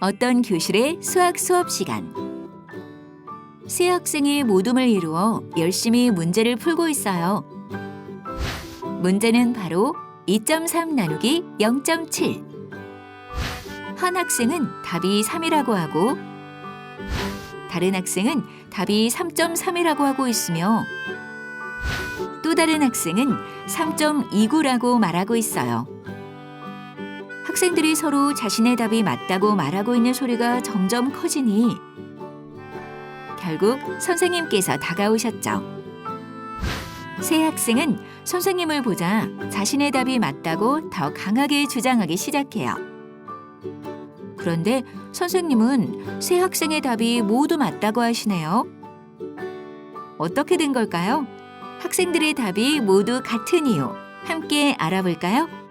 어떤 교실의 수학 수업 시간. 세 학생이 모둠을 이루어 열심히 문제를 풀고 있어요. 문제는 바로 2.3 나누기 0.7. 한 학생은 답이 3이라고 하고 다른 학생은 답이 3.3이라고 하고 있으며 또 다른 학생은 3.29라고 말하고 있어요. 학생들이 서로 자신의 답이 맞다고 말하고 있는 소리가 점점 커지니 결국 선생님께서 다가오셨죠. 세 학생은 선생님을 보자 자신의 답이 맞다고 더 강하게 주장하기 시작해요. 그런데 선생님은 세 학생의 답이 모두 맞다고 하시네요. 어떻게 된 걸까요? 학생들의 답이 모두 같은 이유 함께 알아볼까요?